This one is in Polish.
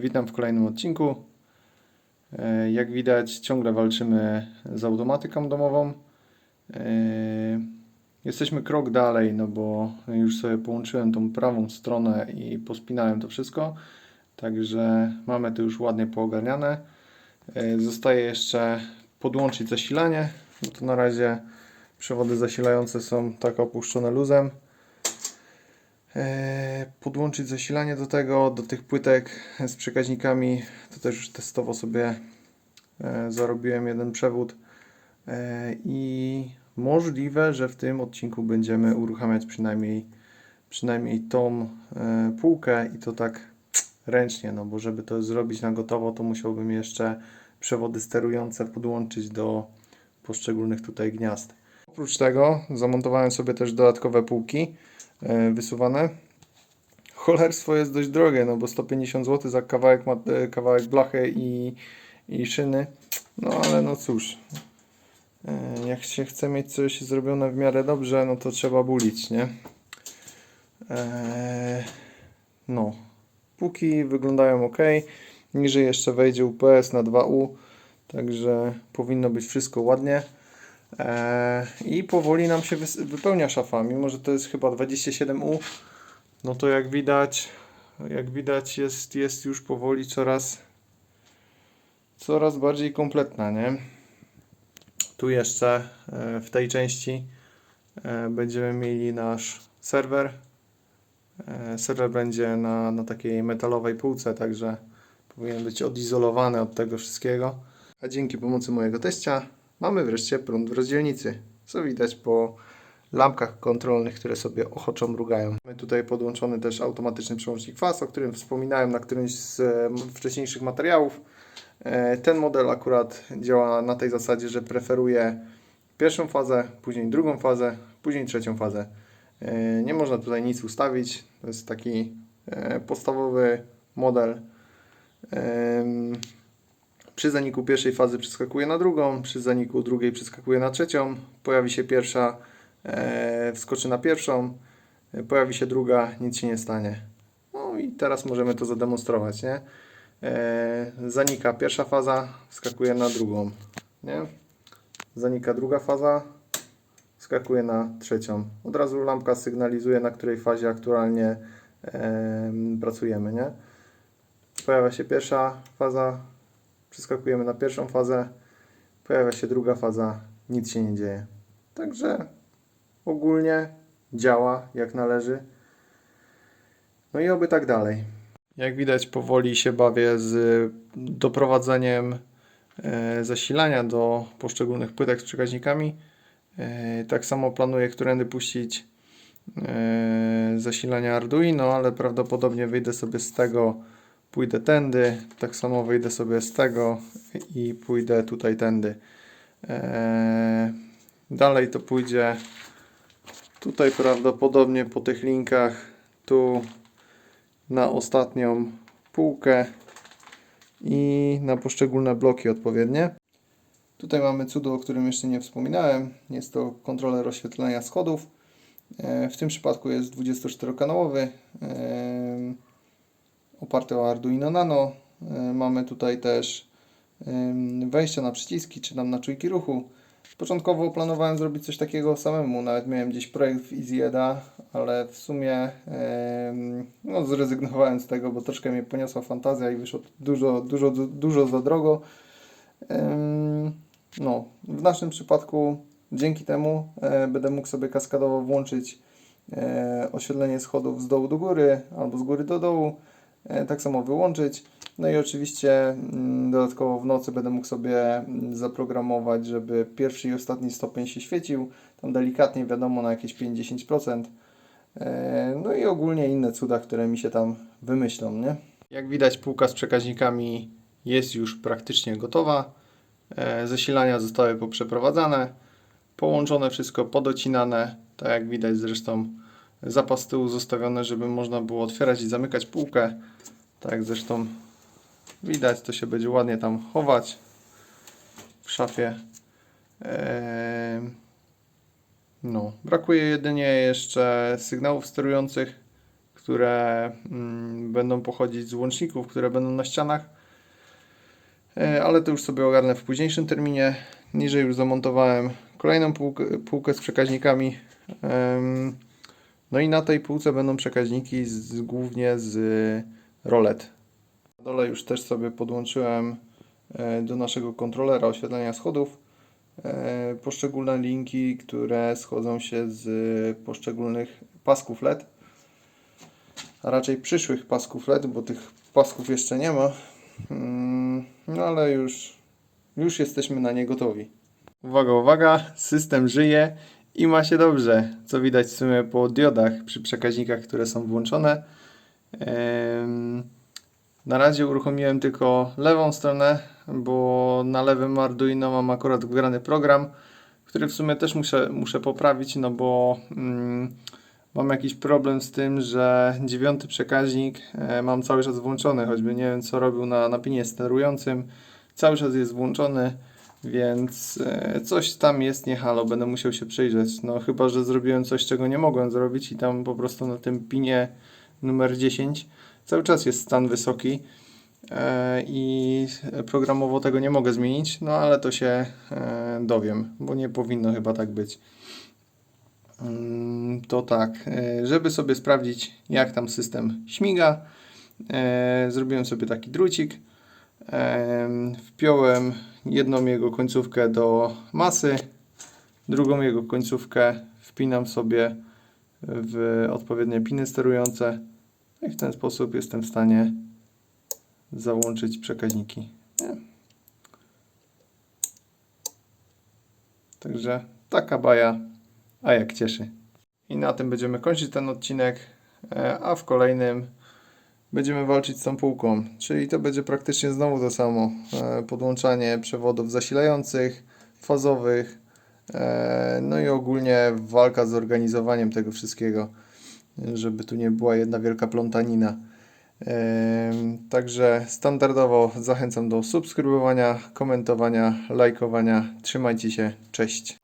Witam w kolejnym odcinku. E, Jak widać, ciągle walczymy z automatyką domową. E, Jesteśmy krok dalej, no bo już sobie połączyłem tą prawą stronę i pospinałem to wszystko. Także mamy to już ładnie poogarniane. E, Zostaje jeszcze podłączyć zasilanie. No to na razie przewody zasilające są tak opuszczone luzem. E, podłączyć zasilanie do tego, do tych płytek z przekaźnikami. To też już testowo sobie e, zarobiłem jeden przewód. E, I możliwe, że w tym odcinku będziemy uruchamiać przynajmniej, przynajmniej tą półkę i to tak ręcznie, no bo żeby to zrobić na gotowo, to musiałbym jeszcze przewody sterujące podłączyć do poszczególnych tutaj gniazd. Oprócz tego zamontowałem sobie też dodatkowe półki wysuwane. Cholerstwo jest dość drogie, no bo 150 zł za kawałek, e, kawałek blachy i, i szyny. No ale no cóż, e, jak się chce mieć coś zrobione w miarę dobrze, no to trzeba bulić, nie? E, no, póki wyglądają ok. Niżej jeszcze wejdzie UPS na 2U, także powinno być wszystko ładnie. Eee, I powoli nam się wypełnia szafa, mimo że to jest chyba 27U, no to jak widać, jak widać jest, jest już powoli coraz coraz bardziej kompletna, nie? Tu jeszcze e, w tej części e, będziemy mieli nasz serwer. E, Serwer będzie na, na takiej metalowej półce, także powinien być odizolowany od tego wszystkiego. A dzięki pomocy mojego teścia mamy wreszcie prąd w rozdzielnicy, co widać po lampkach kontrolnych, które sobie ochoczo mrugają. Mamy tutaj podłączony też automatyczny przełącznik faz, o którym wspominałem na którymś z wcześniejszych materiałów. E, Ten model akurat działa na tej zasadzie, że preferuje pierwszą fazę, później drugą fazę, później trzecią fazę. E, Nie można tutaj nic ustawić. To jest taki e, podstawowy model. Przy zaniku pierwszej fazy przeskakuje na drugą, przy zaniku drugiej przeskakuje na trzecią. Pojawi się pierwsza, e, wskoczy na pierwszą, e, pojawi się druga, nic się nie stanie. No i teraz możemy to zademonstrować, nie? E, zanika pierwsza faza, wskakuje na drugą, nie? Zanika druga faza, skakuje na trzecią. Od razu lampka sygnalizuje, na której fazie aktualnie em, pracujemy, nie? Pojawia się pierwsza faza, przeskakujemy na pierwszą fazę, pojawia się druga faza, nic się nie dzieje. Także ogólnie działa jak należy. No i oby tak dalej. Jak widać, powoli się bawię z doprowadzeniem e, zasilania do poszczególnych płytek z przekaźnikami. E, Tak samo planuję, którędy puścić e, zasilania Arduino, ale prawdopodobnie wyjdę sobie z tego, pójdę tędy, tak samo wyjdę sobie z tego i pójdę tutaj tędy. E, Dalej to pójdzie tutaj prawdopodobnie po tych linkach, tu na ostatnią półkę i na poszczególne bloki odpowiednie. Tutaj mamy cudo, o którym jeszcze nie wspominałem. Jest to kontroler oświetlenia schodów. E, W tym przypadku jest 24-kanałowy, em, oparty o Arduino Nano. E, Mamy tutaj też wejścia na przyciski, czy tam na czujki ruchu. Początkowo planowałem zrobić coś takiego samemu, nawet miałem gdzieś projekt w EasyEda, ale w sumie no, zrezygnowałem z tego, bo troszkę mnie poniosła fantazja i wyszło dużo, dużo, dużo za drogo. No, w naszym przypadku dzięki temu e, będę mógł sobie kaskadowo włączyć e, oświetlenie schodów z dołu do góry albo z góry do dołu, tak samo wyłączyć. No i oczywiście mm, dodatkowo w nocy będę mógł sobie mm, zaprogramować, żeby pierwszy i ostatni stopień się świecił, tam delikatnie wiadomo na jakieś 5-10%. E, No i ogólnie inne cuda, które mi się tam wymyślą, nie? Jak widać półka z przekaźnikami jest już praktycznie gotowa. E, Zasilania zostały poprzeprowadzane, połączone wszystko, podocinane, tak jak widać zresztą zapas tyłu zostawiony, żeby można było otwierać i zamykać półkę. Tak zresztą widać, to się będzie ładnie tam chować w szafie. Eee, No, brakuje jedynie jeszcze sygnałów sterujących, które mm, będą pochodzić z łączników, które będą na ścianach. E, Ale to już sobie ogarnę w późniejszym terminie. Niżej już zamontowałem kolejną półkę, z przekaźnikami. Em, No i na tej półce będą przekaźniki z, głównie z rolet. Na dole już też sobie podłączyłem e, do naszego kontrolera oświetlenia schodów e, poszczególne linki, które schodzą się z poszczególnych pasków LED, a raczej przyszłych pasków LED, bo tych pasków jeszcze nie ma. Mm, No ale już, już jesteśmy na nie gotowi. Uwaga, uwaga, system żyje i ma się dobrze, co widać w sumie po diodach przy przekaźnikach, które są włączone. Na razie uruchomiłem tylko lewą stronę, bo na lewym Arduino mam akurat wgrany program, który w sumie też muszę, muszę poprawić, no bo mm, mam jakiś problem z tym, że dziewiąty przekaźnik e, mam cały czas włączony, choćby nie wiem co robił na, na pinie sterującym, cały czas jest włączony, więc e, coś tam jest nie halo, będę musiał się przyjrzeć, no chyba, że zrobiłem coś, czego nie mogłem zrobić i tam po prostu na tym pinie numer 10 cały czas jest stan wysoki e, i programowo tego nie mogę zmienić, no ale to się e, dowiem, bo nie powinno chyba tak być. Mm, To tak, żeby sobie sprawdzić, jak tam system śmiga, zrobiłem sobie taki drucik. Em, Wpiąłem jedną jego końcówkę do masy, drugą jego końcówkę wpinam sobie w odpowiednie piny sterujące i w ten sposób jestem w stanie załączyć przekaźniki. Także taka baja, a jak cieszy. I na tym będziemy kończyć ten odcinek, e, a w kolejnym będziemy walczyć z tą półką. Czyli to będzie praktycznie znowu to samo. E, Podłączanie przewodów zasilających, fazowych, e, no i ogólnie walka z organizowaniem tego wszystkiego, żeby tu nie była jedna wielka plątanina. Em, Także standardowo zachęcam do subskrybowania, komentowania, lajkowania. Trzymajcie się, cześć.